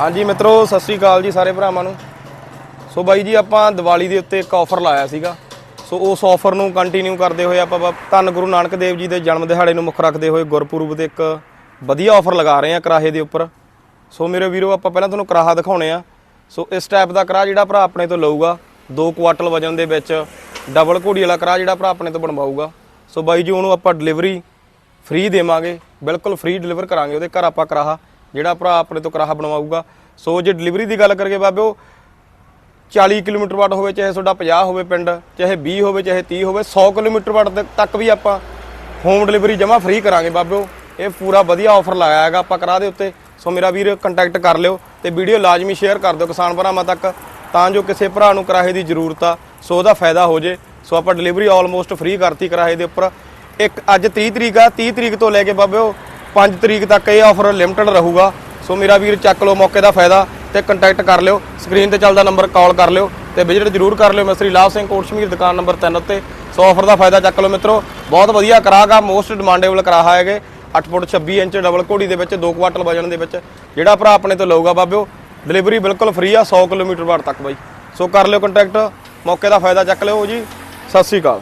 ਹਾਂਜੀ ਮਿੱਤਰੋ, ਸਤਿ ਸ੍ਰੀ ਅਕਾਲ ਜੀ ਸਾਰੇ ਭਰਾਵਾਂ ਨੂੰ। ਸੋ ਬਾਈ ਜੀ, ਆਪਾਂ ਦੀਵਾਲੀ ਦੇ ਉੱਤੇ ਇੱਕ ਆਫਰ ਲਾਇਆ ਸੀਗਾ। ਸੋ ਉਸ ਆਫਰ ਨੂੰ ਕੰਟੀਨਿਊ ਕਰਦੇ ਹੋਏ ਆਪਾਂ ਧੰਨ ਗੁਰੂ ਨਾਨਕ ਦੇਵ ਜੀ ਦੇ ਜਨਮ ਦਿਹਾੜੇ ਨੂੰ ਮੁੱਖ ਰੱਖਦੇ ਹੋਏ ਗੁਰਪੁਰਬ ਤੇ ਇੱਕ ਵਧੀਆ ਆਫਰ ਲਗਾ ਰਹੇ ਆ ਕਰਾਹੇ ਦੇ ਉੱਪਰ। ਸੋ ਮੇਰੇ ਵੀਰੋ, ਆਪਾਂ ਪਹਿਲਾਂ ਤੁਹਾਨੂੰ ਕਰਾਹਾ ਦਿਖਾਉਣੇ ਆ ਸੋ ਇਸ ਟਾਈਪ ਦਾ ਕਰਾਹ ਜਿਹੜਾ ਭਰਾ ਆਪਣੇ ਤੋਂ ਲਊਗਾ 2 ਕੁਆਟਲ ਵਜਨ ਦੇ ਵਿੱਚ ਡਬਲ ਘੋੜੀ ਵਾਲਾ ਕਰਾਹ ਜਿਹੜਾ ਭਰਾ ਆਪਣੇ ਤੋਂ ਬਣਵਾਊਗਾ। ਸੋ ਬਾਈ ਜੀ, ਉਹਨੂੰ ਆਪਾਂ ਡਿਲੀਵਰੀ ਫ੍ਰੀ ਦੇਵਾਂਗੇ, ਬਿਲਕੁਲ ਫ੍ਰੀ ਡਿਲੀਵਰ ਕਰਾਂਗੇ, ਉਹਦੇ ਘਰ ਆਪਾਂ ਕਰਾਹਾ। ਜਿਹੜਾ ਭਰਾ ਆਪਣੇ ਤੋਂ ਕਰਾਹਾ ਬਣਵਾਊਗਾ। ਸੋ ਜੇ ਡਿਲੀਵਰੀ ਦੀ ਗੱਲ ਕਰੀਏ ਬਾਬਿਓ 40 ਕਿਲੋਮੀਟਰ ਵੱਟ ਹੋਵੇ, ਚਾਹੇ ਤੁਹਾਡਾ 50 ਹੋਵੇ ਪਿੰਡ, ਚਾਹੇ 20 ਹੋਵੇ, ਚਾਹੇ 30 ਹੋਵੇ 100 ਕਿਲੋਮੀਟਰ ਵੱਟ ਤੱਕ- ਵੀ ਆਪਾਂ ਹੋਮ ਡਿਲੀਵਰੀ ਜਮਾ ਫ੍ਰੀ ਕਰਾਂਗੇ ਬਾਬਿਓ। ਇਹ ਪੂਰਾ ਵਧੀਆ ਆਫਰ ਲਾਇਆ ਹੈਗਾ, ਆਪਾਂ ਕਰਾ ਦੇ ਉੱਤੇ। ਸੋ ਮੇਰਾ ਵੀਰ ਕੰਟੈਕਟ ਕਰ ਲਿਓ ਤੇ ਵੀਡੀਓ ਲਾਜ਼ਮੀ ਸ਼ੇਅਰ ਕਰ ਦਿਓ ਕਿਸਾਨ ਭਰਾਵਾਂ ਤੱਕ, ਤਾਂ ਜੋ ਕਿਸੇ ਭਰਾ ਨੂੰ ਕਰਾਹੇ ਦੀ ਜ਼ਰੂਰਤ ਆ, ਸੋ ਉਹਦਾ ਫਾਇਦਾ ਹੋ ਜੇ। ਸੋ ਆਪਾਂ ਡਿਲੀਵਰੀ ਆਲਮੋਸਟ ਫ੍ਰੀ ਕਰਤੀ ਕਿਰਾਏ ਦੇ ਉੱਪਰ। ਇੱਕ ਅੱਜ 30 ਤਰੀਕ ਆ 30 ਤਰੀਕ ਤੋਂ ਲੈ ਕੇ ਬਾਬਿਓ 5 ਤਰੀਕ ਤੱਕ ਇਹ ਆਫਰ ਲਿਮਟਿਡ ਰਹੂਗਾ। ਸੋ ਮੇਰਾ ਵੀਰ ਚੱਕ ਲਓ ਮੌਕੇ ਦਾ ਫਾਇਦਾ ਤੇ ਕੰਟੈਕਟ ਕਰ ਲਿਓ। ਸਕਰੀਨ ਤੇ ਚੱਲਦਾ ਨੰਬਰ ਕਾਲ ਕਰ ਲਿਓ ਤੇ ਵਿਜ਼ਿਟ ਜ਼ਰੂਰ ਕਰ ਲਿਓ। ਮਿਸਤਰੀ ਲਾਭ ਸਿੰਘ ਕੋਟ ਸ਼ਮੀਰ, ਦੁਕਾਨ ਨੰਬਰ 3 ਉੱਤੇ। ਸੋ ਆਫਰ ਦਾ ਫਾਇਦਾ ਚੱਕ ਲਓ ਮਿੱਤਰੋ। ਬਹੁਤ ਵਧੀਆ ਕਰਾਗਾ ਮੋਸਟ ਡਿਮਾਂਡੇਬਲ ਕਰਾਹਾ ਹੈਗੇ। 8 ਫੁੱਟ 26 ਇੰਚ ਡਬਲ ਘੋੜੀ ਦੇ ਵਿੱਚ 2 ਕੁਆਟਲ ਵਜਨ ਦੇ ਵਿੱਚ। ਜਿਹੜਾ ਭਰਾ ਆਪਣੇ ਤੋਂ ਲਊਗਾ ਬਾਬਿਓ ਡਿਲੀਵਰੀ ਬਿਲਕੁਲ ਫ੍ਰੀ ਆ 100 ਕਿਲੋਮੀਟਰ ਬਾਅਦ ਤੱਕ ਬਾਈ। ਸੋ ਕਰ ਲਿਓ ਕੰਟੈਕਟ ਮੌਕੇ ਦਾ ਫਾਇਦਾ ਚੱਕ ਲਿਓ ਜੀ। ਸਤਿ ਸ੍ਰੀ ਅਕਾਲ।